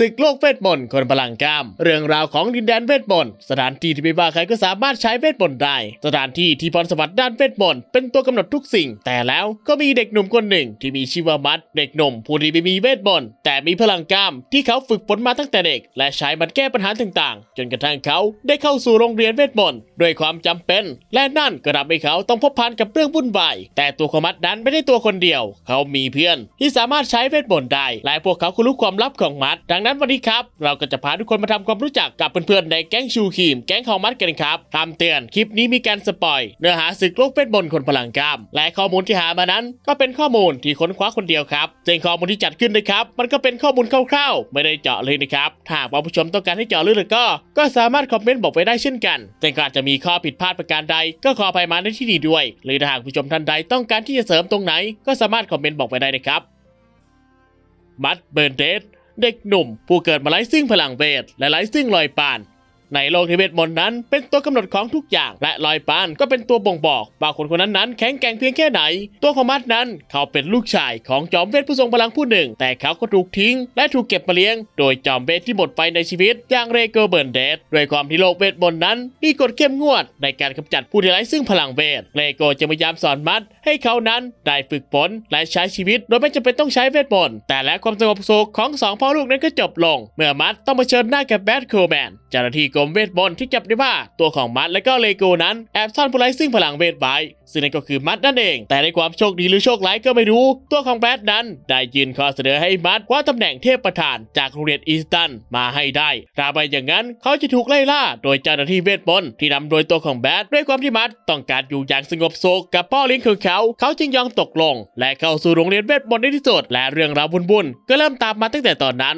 ศึกโลกเวทมนต์คนพลังกล้าม เรื่องราวของดินแดนเวทมนต์สถานที่ที่ไม่ว่าใครก็สามารถใช้เวทมนต์ได้ สถานที่ที่พรสวรรค์ด้านเวทมนต์เป็นตัวกำหนดทุกสิ่ง แต่แล้วก็มีเด็กหนุ่มคนหนึ่งที่มีชื่อว่ามัด เด็กหนุ่มผู้ที่ไม่มีเวทมนต์แต่มีพลังกล้ามที่เขาฝึกฝนมาตั้งแต่เด็ก และใช้มันแก้ปัญหาต่างๆ จนกระทั่งเขาได้เข้าสู่โรงเรียนเวทมนต์ด้วยความจำเป็น และนั่นก็ทำให้เขาต้องพบพันกับเรื่องวุ่นวายแต่ตัวของมัดนั้นไม่ได้ตัวคนเดียว เขามีเพื่อนที่สามารถใช้เวทมนต์ได้และพวกเขาก็รู้ความลับของมัดดังนั้นวันนี้ครับ เราก็จะพาทุกคนมาทำความรู้จักกับเพื่อนๆในแก๊งชูครีม แก๊งขอมัดกันครับคำเตือนคลิปนี้มีการสปอยเนื้อหาศึกโลกเวทมนต์คนพลังกล้าม และข้อมูลที่หามานั้น ก็เป็นข้อมูลที่ค้นคว้าคนเดียวครับซึ่งข้อมูลที่จัดขึ้นนะครับ มันก็เป็นข้อมูลคร่าวๆ ไม่ได้เจาะเลยนะครับถ้าหากผู้ชมต้องการให้เจาะลึกก็ ก็สามารถคอมเมนต์บอกไว้ได้เช่นกันแต่ก็อาจจะมีข้อผิดพลาดประการใด ก็ขออภัยมาในที่นี้ด้วย หรือถ้าหากผู้ชมท่านใดต้องการที่จะเสริมตรงไหน ก็สามารถคอมเมนต์บอกไว้ได้นะครับมัดเบิร์นเดด เด็กหนุ่ม ผู้เกิดมาไร้ซึ่งพลังเวทและไร้ซึ่งรอยปาน ในโลกที่เวทมนต์นั้นเป็นตัวกำหนดของทุกอย่าง และลอยปานก็เป็นตัวบ่งบอกว่าคนคนนั้นนั้นแข็งแกร่งเพียงแค่ไหน ตัวของมัดนั้นเขาเป็นลูกชายของจอมเวทผู้ทรงพลังผู้หนึ่ง แต่เขาก็ถูกทิ้ง และถูกเก็บมาเลี้ยง โดยจอมเวทที่หมดไปในชีวิตอย่างเรเกอร์เบิร์นเดดด้วยความที่โลกเวทมนต์นั้นมีกฎเข้มงวด ในการกำจัดผู้ที่ไร้ซึ่งพลังเวทเรโกจะพยายามสอนมัด ให้เขานั้นได้ฝึกฝนและใช้ชีวิต โดยไม่จำเป็นต้องใช้เวทมนต์แต่และความสงบสุขของสองพ่อลูกนั้นก็จบลง เมื่อมัดต้องเผชิญหน้ากับแบทโคแมนเจ้าหน้าที่กรมเวทมนต์ที่จับได้ว่าตัวของมัดและก็เลโกนั้นแอบซ่อนผู้ไร้ซึ่งพลังเวทไว้ซึ่งนั่นก็คือมัดนั่นเอง แต่ในความโชคดีหรือโชคร้ายก็ไม่รู้ ตัวของแบทนั้น ได้ยื่นข้อเสนอให้มัดคว้าตำแหน่งเทพประธานจากโรงเรียนอีสตันมาให้ได้ถ้าไม่อย่างนั้นเขาจะถูกไล่ล่า โดยเจ้าหน้าที่เวทมนต์ที่นำโดยตัวของแบทด้วยความที่มัดต้องการอยู่อย่างสงบสุขกับพ่อเลี้ยงของเขา เขาจึงยอมตกลง และเข้าสู่โรงเรียนเวทมนต์ในที่สุดและเรื่องราววุ่นๆก็เริ่มตามมาตั้งแต่ตอนนั้น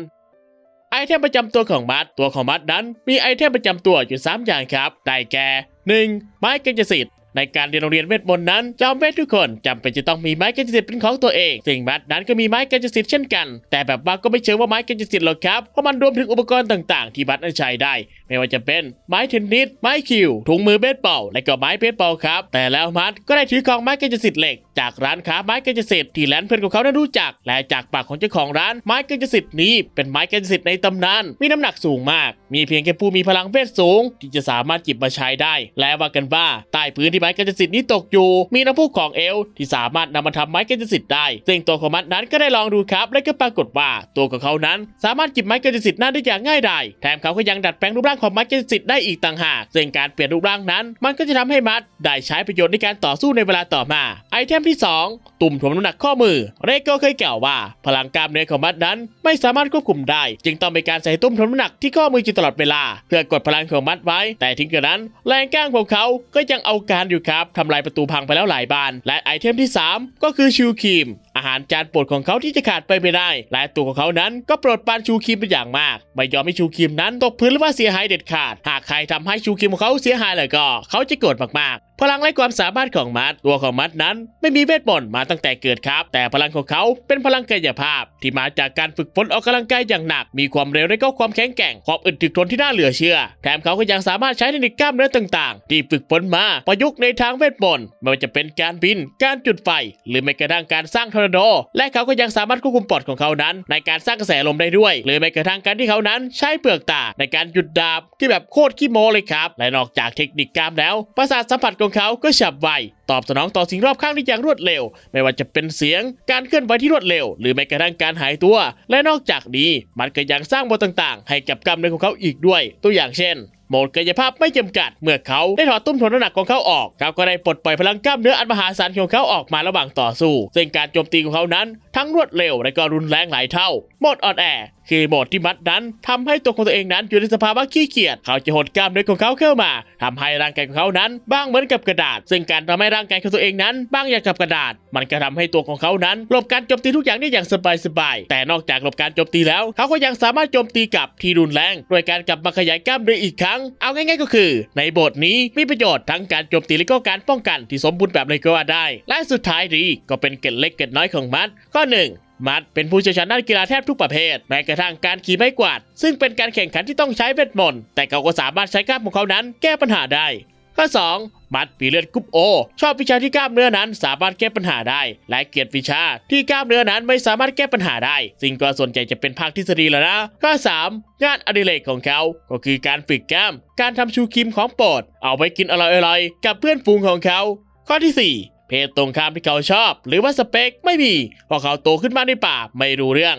ไอเทมประจำตัวของมัดตัวของมัดนั้น มีไอเทมประจำตัวอยู่ 3 อย่างครับ ได้แก่ 1. ไม้กายสิทธิ์ ในการเรียนโรงเรียนเวทมนต์นั้นจอมเวททุกคนจำเป็นจะต้องมีไม้กายสิทธิ์เป็นของตัวเองซึ่งมัดนั้นก็มีไม้กายสิทธิ์เช่นกัน แต่แบบว่าก็ไม่เชิงว่าไม้กายสิทธิ์หรอกครับเพราะมันรวมถึงอุปกรณ์ต่างๆ ที่มัดนั้นใช้ได้ ไม่ว่าจะเป็นไม้เทนนิสไม้คิวถุงมือเบสบอลและก็ไม้เบสบอลครับ แต่แล้วมัดก็ได้ถือของไม้กายสิทธิ์เหล็ก จากร้านค้าไม้กายสิทธิ์ที่แลนเพื่อนของเขานั้รู้จัก และจากปากของเจ้าของร้านไม้กายสิทธิ์นี้ เป็นไม้กายสิทธิ์ในตำนานมีน้ำหนักสูงมาก มีเพียงแค่ผู้มีพลังเวทสูง ที่จะสามารถจิบมาใช้ได้ และว่ากันว่าใต้พื้นที่ไม้กายสิทธิ์นี้ตกอยู่ มีน้ำพุของเอลที่สามารถนำมาทำไม้กายสิทธิ์ได้ ซึ่งตัวของมัดนั้นก็ได้ลองดูครับ และก็ปรากฏว่าตัวของเขานั้น สามารถจิบไม้กายสิทธิ์นั้นได้อย่างง่ายดายแถมเขาก็ยังดัดแปลงรูปร่างของไม้กายสิทธิ์ได้อีกต่างหาก ซึ่งการเปลี่ยนรูปร่างนั้น มันก็จะทำให้มัดได้ใช้ประโยชน์ในการต่อสู้ในเวลาต่อมา ไอเทมที่ 2 ตุ่มถ่วงน้ำหนักข้อมือ เรโกเคยกล่าวว่า พลังกล้ามเนื้อของมัดนั้นไม่สามารถควบคุมได้ จึงต้องมีการใส่ตุ่มถ่วงน้ำหนักที่ข้อมืออยู่ตลอดเวลา เพื่อกดพลังของมัดไว้ แต่ถึงกระนั้น แรงกล้างของเขาก็ยังเอาการอยู่ครับทำลายประตูพังไปแล้วหลายบาน และไอเทมที่ 3 ก็คือชิวครีม อาหารจานโปรดของเขาที่จะขาดไปไม่ได้ และตัวของเขานั้นก็โปรดปรานชูครีมเป็นอย่างมาก ไม่ยอมให้ชูครีมนั้นตกพื้นหรือว่าเสียหายเด็ดขาด หากใครทำให้ชูครีมของเขาเสียหายเลยก็ เขาจะโกรธมาก พลังและความสามารถของมัดตัวของมัดนั้น ไม่มีเวทมนต์มาตั้งแต่เกิดครับ แต่พลังของเขาเป็นพลังกายภาพ ที่มาจากการฝึกฝนออกกำลังกายอย่างหนัก มีความเร็วและก็ความแข็งแกร่งความอึดถึกทนที่น่าเหลือเชื่อ แถมเขาก็ยังสามารถใช้เทคนิคกล้ามเนื้อต่างๆ ที่ฝึกฝนมาประยุกต์ในทางเวทมนต์ไม่ว่าจะเป็นการบิน การจุดไฟ หรือแม้กระทั่งการสร้างทอร์นาโด และเขาก็ยังสามารถควบคุมปอดของเขานั้น ในการสร้างกระแสลมได้ด้วย หรือแม้กระทั่งการที่เขานั้น ใช้เปลือกตาในการหยุดดาบที่แบบโคตรขี้โมเลยครับและนอกจากเทคนิคกล้ามแล้วประสาทสัมผัสของเขาก็ฉับไว ตอบสนองต่อสิ่งรอบข้างได้อย่างรวดเร็ว ไม่ว่าจะเป็นเสียง การเคลื่อนไหวที่รวดเร็ว หรือแม้กระทั่งการหายตัว และนอกจากนี้มันก็ยังสร้างบทต่าง ๆ ให้กับกล้ามเนื้อของเขาอีกด้วย ตัวอย่างเช่นโหมดกายภาพไม่จำกัด เมื่อเขาได้ถอดตุ้มถ่วงน้ำหนักของเขาออก เขาก็ได้ปลดปล่อยพลังกล้ามเนื้ออันมหาศาลของเขาออกมาระหว่างต่อสู้ ซึ่งการโจมตีของเขานั้น ทั้งรวดเร็วและก็รุนแรงหลายเท่า โหมดอ่อนแอคือโหมดที่มัดนั้นทำให้ตัวของตัวเองนั้นอยู่ในสภาวะขี้เกียจเขาจะหดกล้ามเนื้อของเขาเข้ามาทำให้ร่างกายของเขานั้นบ้างเหมือนกับกระดาษ ซึ่งการทำให้ร่างกายของตัวเองนั้นบ้างอย่างกับกระดาษ มันก็ทำให้ตัวของเขานั้นหลบการโจมตีทุกอย่างได้อย่างสบายๆแต่นอกจากหลบการโจมตีแล้ว เขาก็ยังสามารถโจมตีกลับที่รุนแรงโดยการกลับมาขยายกล้ามเนื้ออีกครั้งเอาง่ายๆก็คือ ในบทนี้มีประโยชน์ทั้งการโจมตีและก็การป้องกันที่สมบูรณ์แบบเลยก็ว่าได้ และสุดท้ายดีก็เป็นเกร็ดเล็กเกร็ดน้อยของมัดข้อหนึ่งมัดเป็นผู้เชี่ยวชาญด้านกีฬาแทบทุกประเภทแม้กระทั่งการขี่ไม้กวาด ซึ่งเป็นการแข่งขันที่ต้องใช้เวทมนต์แต่เขาก็สามารถใช้กล้ามของเขานั้นแก้ปัญหาได้ข้อ2มัดปีเลือดกรุ๊ปโอ ชอบวิชาที่กล้ามเนื้อนั้นสามารถแก้ปัญหาได้ และเกลียดวิชาที่กล้ามเนื้อนั้นไม่สามารถแก้ปัญหาได้ซึ่งก็ส่วนใหญ่จะเป็นภาคทฤษฎีแล้วนะข้อ3งานอดิเรกของเขา ก็คือการฝึกกล้าม การทำชูครีมของโปรด เอาไว้กินอร่อยๆกับเพื่อนฝูงของเขา ข้อที่ 4 เพศตรงข้ามที่เขาชอบ หรือว่าสเปคไม่มีเพราะเขาโตขึ้นมาในป่าไม่รู้เรื่อง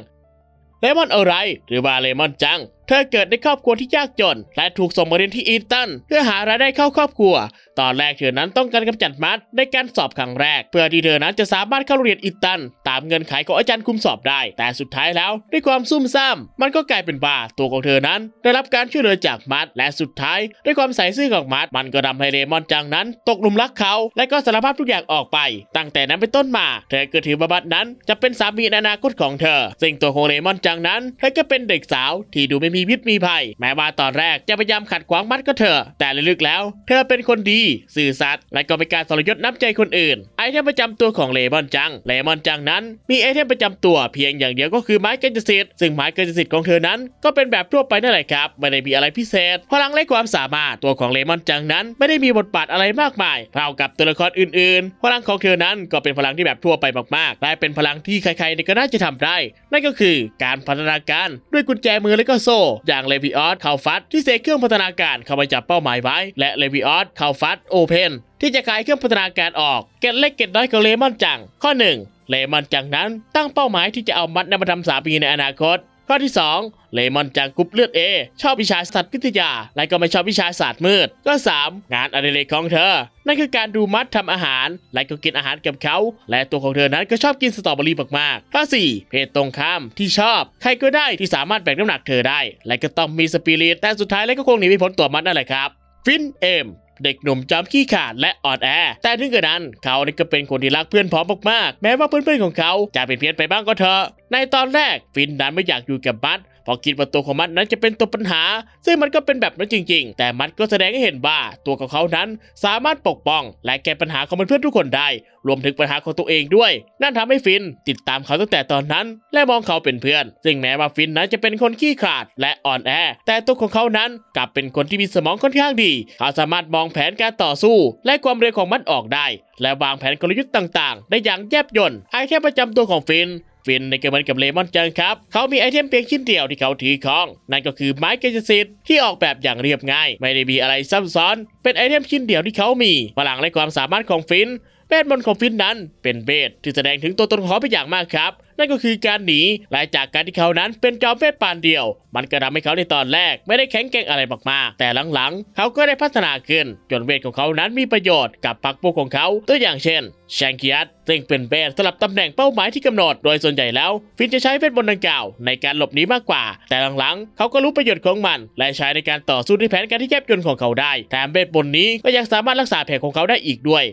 เลมอนอะไรหรือว่าเลมอนจัง เธอเกิดในครอบครัวที่ยากจน และถูกส่งมาเรียนที่อีตันเพื่อหารายได้เข้าครอบครัว ตอนแรกเธอนั้นต้องการกำจัดมัดในการสอบครั้งแรก เพื่อที่เธอนั้นจะสามารถเข้าเรียนอีตัน ตามเงินไขของอาจารย์คุมสอบได้ แต่สุดท้ายแล้วด้วยความซุ่มซ่ามมันก็กลายเป็นว่าตัวของเธอนั้น ได้รับการช่วยเหลือจากมัดและสุดท้าย ด้วยความใส่ซื่อของมัดมันก็ทำให้เลมอนจังนั้น ตกหลุมรักเขา และก็สารภาพทุกอย่างออกไป ตั้งแต่นั้นเป็นต้นมา เธอก็ถือว่ามัดนั้น จะเป็นสามีในอนาคตของเธอ ซึ่งตัวของเลมอนจังนั้นเธอก็เป็นเด็กสาวที่ดูไม่มีีพิษมีภัย แม้ว่าตอนแรกจะพยายามขัดขวางมัดก็เถอะ แต่ลึกๆแล้ว เธอเป็นคนดีสื่อสัตย์และก็เป็นการทรยศน้ำใจคนอื่น ไอเทมประจำตัวของเลมอนจัง เลมอนจังนั้น มีไอเทมประจำตัวเพียงอย่างเดียวก็คือไม้กายสิทธิ์ซึ่งไม้กายสิทธิ์ของเธอนั้น ก็เป็นแบบทั่วไปนั่นแหละครับ ไม่ได้มีอะไรพิเศษ พลังและความสามารถตัวของเลมอนจังนั้น ไม่ได้มีบทบาทอะไรมากมาย เท่ากับตัวละครอื่นๆ พลังของเธอนั้นก็เป็นพลังที่แบบทั่วไปมากๆและเป็นพลังที่ใครๆก็น่าจะทำได้ นั่นก็คือการพัฒนาการด้วยกุญแจมือและก็โซ่อย่างเลวิออสคาฟัตที่เสกเครื่องพัฒนาการเข้าไปจับเป้าหมายไว้ และเลวิออสคาฟัตโอเพนที่จะขายเครื่องพัฒนาการออกเกตเล็กเกตน้อยกับเลมอนจัง ข้อ 1 เลมอนจังนั้นตั้งเป้าหมายที่จะเอามัดนำมาทำสามีในอนาคต ข้อที่ 2 เลมอนจังกรุ๊ปเลือดเอชอบวิชาสัตว์วิทยา และก็ไม่ชอบวิชาศาสตร์มืด ก็ 3 งานอดิเรกของเธอ นั่นคือการดูมัดทำอาหาร และก็กินอาหารกับเขา และตัวของเธอนั้นก็ชอบกินสตรอเบอรี่มากๆข้อ4เพศตรงข้ามที่ชอบ ใครก็ได้ที่สามารถแบกน้ำหนักเธอได้ และก็ต้องมีสปิริตแต่สุดท้ายแล้วก็คงหนีไม่พ้นตัวมัดนั่นแหละครับฟินเอม เด็กหนุ่มจำขี้ขาดและอ่อนแอ แต่ถึงกระนั้นเขานี่ก็เป็นคนที่รักเพื่อนพ้อมมากๆ แม้ว่าเพื่อนๆของเขาจะเป็นเพี้ยนไปบ้างก็เถอะ ในตอนแรกฟินนั้นไม่อยากอยู่กับบัส ราะคิดว่าตัวของมัดนั้นจะเป็นตัวปัญหา ซึ่งมันก็เป็นแบบนั้นจริง ๆ แต่มัดก็แสดงให้เห็นว่าตัวของเขานั้นสามารถปกป้อง และแก้ปัญหาของเพื่อนๆทุกคนได้ รวมถึงปัญหาของตัวเองด้วย นั่นทำให้ฟินติดตามเขาตั้งแต่ตอนนั้น และมองเขาเป็นเพื่อน ซึ่งแม้ว่าฟินนั้นจะเป็นคนขี้ขลาดและอ่อนแอ แต่ตัวของเขานั้นกลับเป็นคนที่มีสมองค่อนข้างดีเขาสามารถมองแผนการต่อสู้ และความเร็วของมันออกได้ และวางแผนกลยุทธ์ต่าง ๆ ได้อย่างแยบยลไอเทมประจำตัวของฟิน ฟินในเกมมันกับเลมอนจังครับ เขามีไอเทมเพียงชิ้นเดียวที่เขาถือครอง นั่นก็คือไม้เกจสิทธิ์ที่ออกแบบอย่างเรียบง่าย ไม่ได้มีอะไรซับซ้อน เป็นไอเทมชิ้นเดียวที่เขามีพลังและความสามารถของฟิน เวทมนต์ของฟินนั้น เป็นเวทที่แสดงถึงตัวตนของเขาเป็นอย่างมากครับ นั่นก็คือการหนีและจากการที่เขานั้นเป็นจอมเวทปานเดียว มันก็ทำให้เขาในตอนแรกไม่ได้แข็งแกร่งอะไรมากๆแต่หลังๆ เขาก็ได้พัฒนาขึ้น จนเวทของเขานั้นมีประโยชน์กับพรรคพวกของเขาตัวอย่างเช่นแชงกิยัตซึ่งเป็นเวทสลับตำแหน่งเป้าหมายที่กำหนด โดยส่วนใหญ่แล้ว ฟินจะใช้เวทมนต์ดังกล่าวในการหลบหนีมากกว่า แต่หลังๆ เขาก็รู้ประโยชน์ของมัน และใช้ในการต่อสู้ในแผนการที่แยบยลของเขาได้ แถมเวทมนต์นี้ก็ยังสามารถรักษาแผลของเขาได้อีกด้วย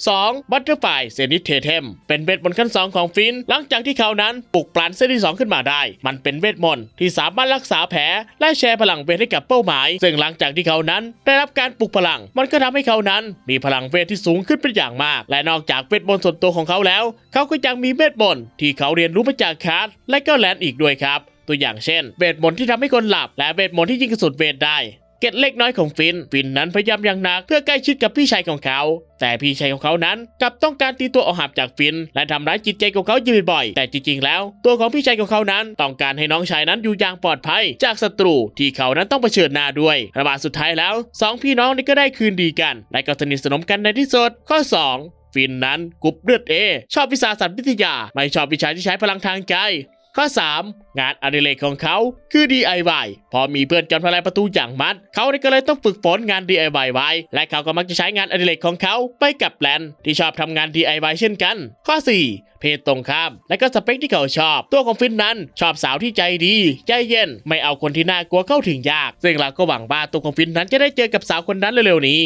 2. บัตเตอร์ไฟเซนิเทเทมเป็นเวทมนต์ขั้น 2 ของฟิน หลังจากที่เขานั้นปลุกปลันเส้นที่ 2 ขึ้นมาได้ มันเป็นเวทมนต์ที่สามารถรักษาแผล และแชร์พลังเวทให้กับเป้าหมาย ซึ่งหลังจากที่เขานั้นได้รับการปลุกพลัง มันก็ทำให้เขานั้นมีพลังเวทที่สูงขึ้นเป็นอย่างมาก และนอกจากเวทมนต์ส่วนตัวของเขาแล้ว เขาก็ยังมีเวทมนต์ที่เขาเรียนรู้มาจากคาร์ดและก็แลนอีกด้วยครับ ตัวอย่างเช่นเวทมนต์ที่ทำให้คนหลับ และเวทมนต์ที่ยิงกระสุนเวทได้ เกร็ดเล็กน้อยของฟิน ฟินนั้นพยายามอย่างหนักเพื่อใกล้ชิดกับพี่ชายของเขา แต่พี่ชายของเขานั้นกลับต้องการตีตัวออกห่างจากฟิน และทำร้ายจิตใจของเขาอยู่บ่อยๆแต่จริงๆ แล้ว ตัวของพี่ชายของเขานั้นต้องการให้น้องชายนั้นอยู่อย่างปลอดภัย จากศัตรูที่เขานั้นต้องเผชิญหน้าด้วยระบาดสุดท้ายแล้วสองพี่น้องนี่ก็ได้คืนดีกัน และก็สนิทสนมกันในที่สุดข้อ 2 ฟินนั้นกรุ๊ปเลือดเอชอบวิชาสัตว์วิทยา ไม่ชอบวิชาที่ใช้พลังทางใจ ข้อ 3 งานอดิเรกของเขาคือ DIY พอมีเพื่อนจนทลายประตูอย่างมัด เขาก็เลยต้องฝึกฝนงาน DIY ไว้ และเขาก็มักจะใช้งานอดิเรกของเขาไปกับแลนที่ชอบทำงาน DIY เช่นกัน ข้อ 4 เพศตรงข้าม และก็สเปคที่เขาชอบ ตัวของฟินนั้น ชอบสาวที่ใจดี ใจเย็น ไม่เอาคนที่น่ากลัวเข้าถึงยาก ซึ่งเราก็หวังว่าตัวของฟินนั้นจะได้เจอกับสาวคนนั้นเร็วๆนี้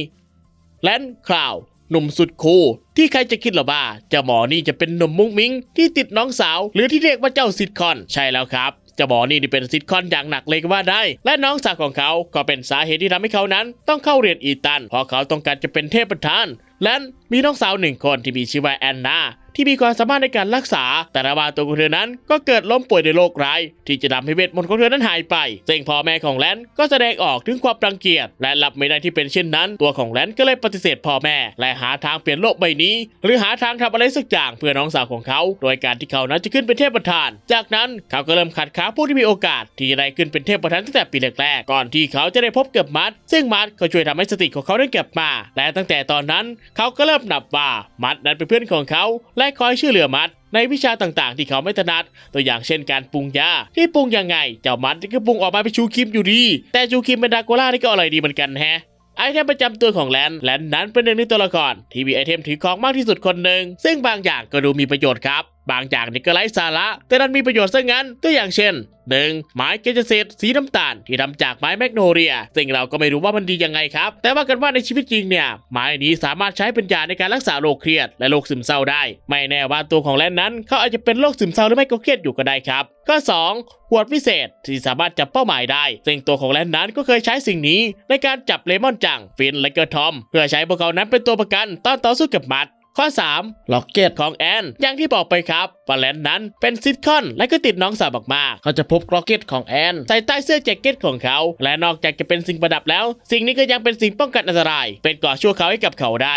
แลนคลาว หนุ่มสุดคูลที่ใครจะคิดหรอว่าเจ้าหมอนี่จะเป็นหนุ่มมุ้งมิ้งที่ติดน้องสาว หรือที่เรียกว่าเจ้าซิดคอน ใช่แล้วครับเจ้าหมอนี่นี่เป็นซิทคอนอย่างหนักเลยก็ว่าได้ และน้องสาวของเขาก็เป็นสาเหตุที่ทำให้เขานั้น ต้องเข้าเรียนอีตันเพราะเขาต้องการจะเป็นเทพประธาน และมีน้องสาวหนึ่งคนที่มีชื่อว่าแอนนา ที่มีความสามารถในการรักษา แต่ระหว่างตัวของเธอนั้นก็เกิดล้มป่วยในโรคร้าย ที่จะทำให้เวทมนต์ของเธอนั้นหายไปซึ่งพ่อแม่ของแลนก็แสดงออกถึงความรังเกียจและรับไม่ได้ที่เป็นเช่นนั้น ตัวของแลนก็เลยปฏิเสธพ่อแม่ และหาทางเปลี่ยนโลกใบนี้ หรือหาทางทำอะไรสักอย่างเพื่อน้องสาวของเขา โดยการที่เขานั้นจะขึ้นเป็นเทพประธาน จากนั้นเขาก็เริ่มขัดขาผู้ที่มีโอกาส ที่จะได้ขึ้นเป็นเทพประธานตั้งแต่ปีแรกๆก่อนที่เขาจะได้พบกับมัดซึ่งมัดก็ช่วยทำให้สติของเขาได้กลับมา และตั้งแต่ตอนนั้น เขาก็เริ่มนับว่ามัดนั้นเป็นเพื่อนของเขาและคอยช่วยเหลือมัดในวิชาต่างๆ ที่เขาไม่ถนัด ตัวอย่างเช่นการปรุงยาที่ปรุงยังไง เจ้ามัดก็ปรุงออกมาเป็นชูคิมอยู่ดี แต่ชูคิมเป็นดราโกล่านี่ก็อร่อยดีเหมือนกันแฮะไอเทมประจำตัวของแลนแลนนั้นเป็นหนึ่งในตัวละครที่มีไอเทมถือของมากที่สุดคนหนึ่งซึ่งบางอย่างก็ดูมีประโยชน์ครับ บางอย่างนี่ก็ไร้สาระ แต่นั้นมีประโยชน์ซะงั้น ตัวอย่างเช่น 1. ไม้เกจเซตสีน้ำตาลที่ทำจากไม้แมกโนเลีย ซึ่งเราก็ไม่รู้ว่ามันดียังไงครับ แต่ว่ากันว่าในชีวิตจริงเนี่ย ไม้นี้สามารถใช้เป็นยาในการรักษาโรคเครียดและโรคซึมเศร้าได้ ไม่แน่ว่าตัวของแลนนั้นเขาอาจจะเป็นโรคซึมเศร้าหรือไม่ก็เครียดอยู่ก็ได้ครับข้อ2ขวดพิเศษที่สามารถจับเป้าหมายได้ ซึ่งตัวของแลนนั้นก็เคยใช้สิ่งนี้ ในการจับเลมอนจัง ฟินและก็ทอม เพื่อใช้พวกเขานั้นเป็นตัวประกันตอนต่อสู้กับมัด ข้อ 3. ล็อกเก็ตของแอน อย่างที่บอกไปครับว่าแลนนั้นเป็นซิทคอนและก็ติดน้องสาวมากๆเขาจะพบล็อกเก็ตของแอนใส่ใต้เสื้อแจ็คเก็ตของเขา และนอกจากจะเป็นสิ่งประดับแล้ว สิ่งนี้ก็ยังเป็นสิ่งป้องกันอันตราย เป็นเกราะชั่วคราวให้กับเขาได้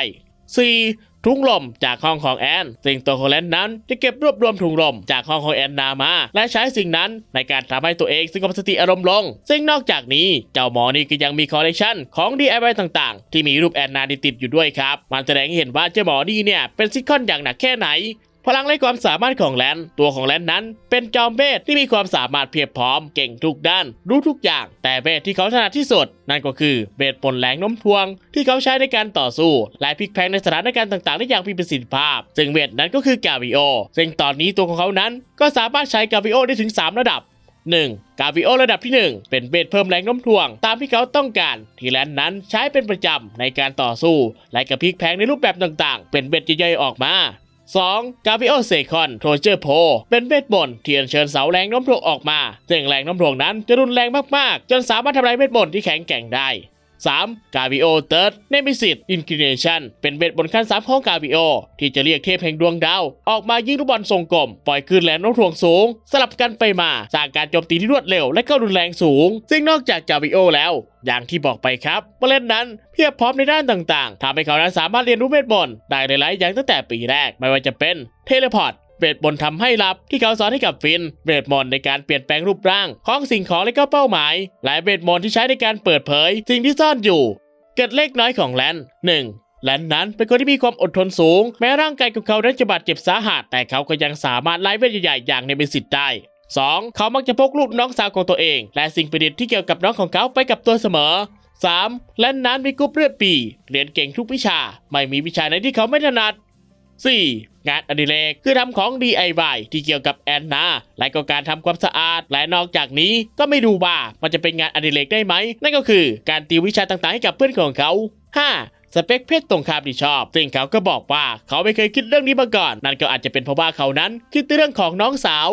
4. ถุงลมจากห้องของแอนสิ่งตัวของแลนนั้นจะเก็บรวบรวมถุงลมจากห้องของแอนนามา และใช้สิ่งนั้นในการทำให้ตัวเองสงบสติอารมณ์ลง ซึ่งนอกจากนี้เจ้าหมอนี่ก็ยังมีคอลเลกชันของ DIY ต่างๆ ที่มีรูปแอนนาติดอยู่ด้วยครับ มันแสดงให้เห็นว่าเจ้าหมอนี่เนี่ยเป็นซิคอนอย่างหนักแค่ไหน พลังและความสามารถของแลนตัวของแลนนั้น เป็นจอมเวทที่มีความสามารถเพียบพร้อมเก่งทุกด้าน รู้ทุกอย่าง แต่เวทที่เขาถนัดที่สุด นั่นก็คือเวทปนแรงโน้มถ่วง ที่เขาใช้ในการต่อสู้ และพลิกแพลงในสถานการณ์ต่างๆ ได้อย่างมีประสิทธิภาพ ซึ่งเวทนั้นก็คือกาวิโอซึ่งตอนนี้ตัวของเขานั้น ก็สามารถใช้กาวิโอได้ถึง 3 ระดับ 1. กาวิโอระดับที่ 1 เป็นเวทเพิ่มแรงโน้มถ่วง ตามที่เขาต้องการ ที่แลนนั้นใช้เป็นประจำในการต่อสู้ และกระพลิกแพงในรูปแบบต่างๆ เป็นเวทย่อยๆออกมา 2. กา v ิโอเซคอนโทเจอร์โพเป็นเวทมนต์ที่อัญเชิญเสาแรงน้มถ่วงออกมาซึ่งแรงน้มถ่วงนั้นจะรุนแรงมากๆ จนสามารถทำลายเวทมนต์ที่แข็งแกร่งได้ 3. กา v ิโอเติร์ดเนมิสิตอินค i เนชันเป็นเวทมนขั้นสามของกา v ิโอ ที่จะเรียกเทพแห่งดวงดาว ออกมายิงลูกบอลทรงกลม ปล่อยคลื่นแรงโน้มถ่วงสูง สลับกันไปมา สร้างการโจมตีที่รวดเร็วและก็รุนแรงสูง ซึ่งนอกจากกา v ิโอแล้ว อย่างที่บอกไปครับเมล็ดนั้นเพียบพร้อมในด้านต่างๆทำให้เขานั้นสามารถเรียนรู้เวทมนต์ได้หลายๆอย่างตั้งแต่ปีแรกไม่ว่าจะเป็นเทเลพอร์ต เวทมนต์ทำให้ลับที่เขาสอนให้กับฟินเวทมนต์ในการเปลี่ยนแปลงรูปร่างของสิ่งของและก็เป้าหมายและเวทมนต์ที่ใช้ในการเปิดเผย สิ่งที่ซ่อนอยู่ เกิดเล็กน้อยของแลนหนึ่งแลนนั้นเป็นคนที่มีความอดทนสูง แม้ร่างกายของเขาจะบาดเจ็บสาหัสแต่เขาก็ยังสามารถไล่เวทใหญ่ๆอย่างในเบสิตได้ 2. เขามักจะพกรูปน้องสาวของตัวเอง และสิ่งประดิษฐ์ที่เกี่ยวกับน้องของเขาไปกับตัวเสมอ 3. แลนนั้นมีกรุ๊ปเลือดปี เรียนเก่งทุกวิชา ไม่มีวิชาไหนที่เขาไม่ถนัด 4. งานอดิเรกคือทำของ DIY ที่เกี่ยวกับแอนนาและก็การทำความสะอาด และนอกจากนี้ก็ไม่ดูว่ามันจะเป็นงานอดิเรกได้ไหม นั่นก็คือการติววิชาต่างๆให้กับเพื่อนของเขา 5. สเปคเพศตรงข้ามที่ชอบ ซึ่งเขาก็บอกว่าเขาไม่เคยคิดเรื่องนี้มาก่อน นั่นก็อาจจะเป็นเพราะว่าเขานั้นคิดเรื่องของน้องสาว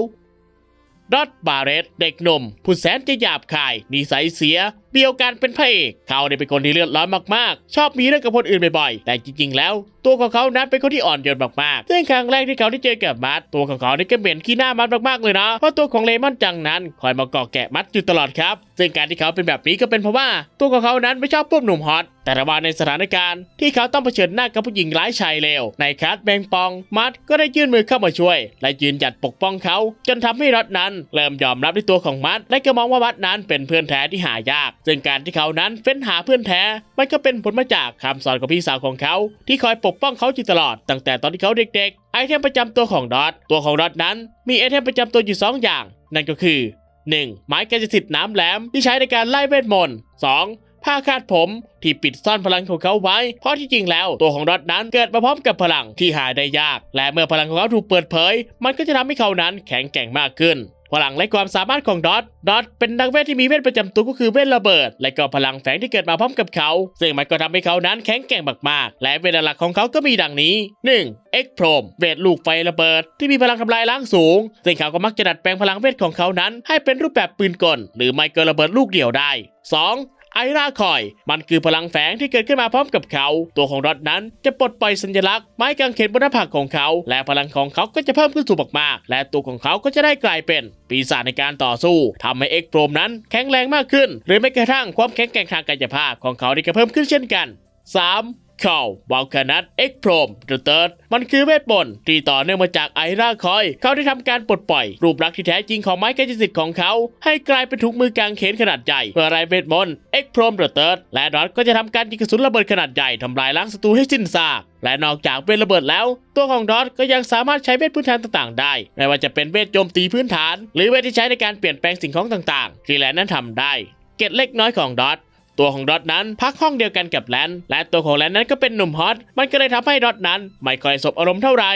ดอตบาเรตเด็กหนุ่มผู้แสนจะหยาบคายนิสัยเสีย เบียวการเป็นพระเอกเขาเนี่ยเป็นคนที่เลือดร้อนมากๆ ชอบมีเรื่องกับคนอื่นบ่อยๆ แต่จริงๆ แล้ว ตัวของเขานั้นเป็นคนที่อ่อนโยนมากๆ ซึ่งครั้งแรกที่เขาได้เจอกับมัดตัวของเขาเนี่ยก็เหม็นขี้หน้ามัดมากๆเลยนะ เพราะตัวของเลมอนจังนั้นคอยมาเกาะแกะมัดอยู่ตลอดครับ ซึ่งการที่เขาเป็นแบบนี้ก็เป็นเพราะว่า ตัวของเขานั้นไม่ชอบพวกหนุ่มฮอต แต่ระหว่างในสถานการณ์ที่เขาต้องเผชิญหน้ากับผู้หญิงร้ายชายเลว ในคัสแบงปอง มัดก็ได้ยื่นมือเข้ามาช่วย และยืนหยัดปกป้องเขา จนทำให้รถนั้น เริ่มยอมรับในตัวของมัดและก็มองว่ามัดนั้นเป็นเพื่อนแท้ที่หายากซึ่งการที่เขานั้นเฟ้นหาเพื่อนแท้ มันก็เป็นผลมาจากคำสอนของพี่สาวของเขา ที่คอยปกป้องเขาอยู่ตลอด ตั้งแต่ตอนที่เขาเด็กๆ ไอเทมประจำตัวของดอทตัวของดอทนั้น มีไอเทมประจำตัวอยู่สองอย่าง นั่นก็คือ 1. ไม้กายสิทธิ์น้ำแหลมที่ใช้ในการไล่เวทมนต์ 2. ผ้าคาดผมที่ปิดซ่อนพลังของเขาไว้ เพราะที่จริงแล้วตัวของดอทนั้นเกิดมาพร้อมกับพลังที่หาได้ยาก และเมื่อพลังของเขาถูกเปิดเผย มันก็จะทำให้เขานั้นแข็งแกร่งมากขึ้น พลังและความสามารถของดอทดอทเป็นนักเวทที่มีเวทประจำตัวก็คือเวทระเบิด และก็พลังแฝงที่เกิดมาพร้อมกับเขา ซึ่งมันก็ทำให้เขานั้นแข็งแกร่งมากๆ และเวทหลักของเขาก็มีดังนี้ 1. เอ็กโพรมเวทลูกไฟระเบิด ที่มีพลังทำลายล้างสูง ซึ่งเขาก็มักจะดัดแปลงพลังเวทของเขานั้น ให้เป็นรูปแบบปืนกล หรือไม่ก็ระเบิดลูกเดียวได้ 2. ไอราคอย มันคือพลังแฝงที่เกิดขึ้นมาพร้อมกับเขา ตัวของรอดนั้นจะปลดปล่อยสัญลักษณ์ไม้กางเขนบนหน้าผากของเขา และพลังของเขาก็จะเพิ่มขึ้นสูงมากๆและตัวของเขาก็จะได้กลายเป็น ปีศาจในการต่อสู้ทำให้เอ็กโพรมนั้นแข็งแรงมากขึ้น หรือแม้กระทั่งความแข็งแกร่งทางกายภาพของเขาได้ก็เพิ่มขึ้นเช่นกัน 3. ข่าววาลคานัทเอ็กโพรมเดอะเติร์ดมันคือเวทมนต์ที่ต่อเนื่องมาจากไอราคอย เขาได้ทำการปลดปล่อย รูปลักษณ์ที่แท้จริงของไม้กายสิทธิ์ของเขา ให้กลายเป็นถุงมือกางเขนขนาดใหญ่เพื่อไรเวทมนต์เอ็กโพรมเดอะเติร์ดและดอทก็จะทำการยิงกระสุนระเบิดขนาดใหญ่ทำลายล้างศัตรูให้สิ้นซากและนอกจากเวทระเบิดแล้ว ตัวของดอทก็ยังสามารถใช้เวทพื้นฐานต่างๆ ได้ ไม่ว่าจะเป็นเวทโจมตีพื้นฐาน หรือเวทที่ใช้ในการเปลี่ยนแปลงสิ่งของต่างๆ ที่แลนนั้นทำได้ เกร็ดเล็กน้อยของดอท ตัวของดอทนั้นพักห้องเดียวกันกับแลนและตัวของแลนนั้นก็เป็นหนุ่มฮอตมันก็เลยทำให้ดอทนั้น ไม่ค่อยสบอารมณ์เท่าไหร่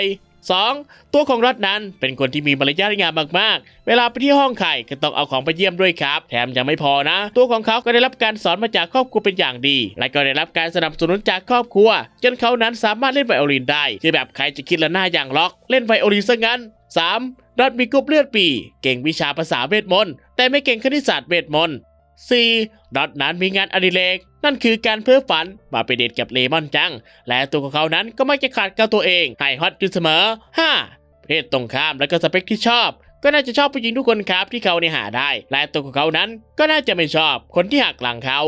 2. ตัวของดอทนั้นเป็นคนที่มีมารยาทงามมากๆ เวลาไปที่ห้องไข่ก็ต้องเอาของไปเยี่ยมด้วยครับ แถมยังไม่พอนะ ตัวของเขาก็ได้รับการสอนมาจากครอบครัวเป็นอย่างดี และก็ได้รับการสนับสนุนจากครอบครัว จนเขานั้นสามารถเล่นไวโอลินได้คือแบบใครจะคิดละหน้าอย่างล็อก เล่นไวโอลินซะงั้น 3. ดอทมีกรุ๊ปเลือดปี เก่งวิชาภาษาเวทมนต์แต่ไม่เก่งคณิตศาสตร์เวทมนต์ 4. ดอทนั้นมีงานอดิเรกนั่นคือการเพ้อฝันมาไปเดทกับเลมอนจัง และตัวของเขานั้นก็ไม่จะขาดกับตัวเองให้ฮอตอยู่เสมอ 5. เพศตรงข้ามและก็สเปคที่ชอบก็น่าจะชอบผู้หญิงทุกคนครับที่เขาในหาได้ และตัวของเขานั้นก็น่าจะไม่ชอบคนที่หักหลังเขา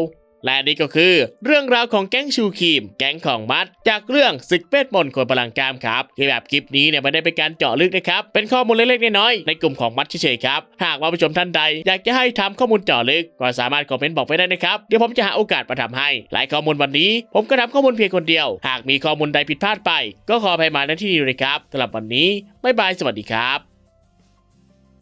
และนี่ก็คือ เรื่องราวของแก๊งชูครีม แก๊งของมัด จากเรื่องศึกเวทมนต์คนพลังกามครับที่แบบคลิปนี้เนี่ยไม่ได้เป็นการเจาะลึกนะครับ เป็นข้อมูลเล็กๆน้อยๆในกลุ่มของมัดเฉยๆครับ หากว่าผู้ชมท่านใด อยากจะให้ทำข้อมูลเจาะลึก ก็สามารถคอมเมนต์บอกไปได้นะครับ เดี๋ยวผมจะหาโอกาสมาทำให้ หลายข้อมูลวันนี้ ผมก็ทำข้อมูลเพียงคนเดียว หากมีข้อมูลใดผิดพลาดไป ก็ขออภัยมาณที่นี้เลยครับสำหรับวันนี้บ๊ายบายสวัสดีครับ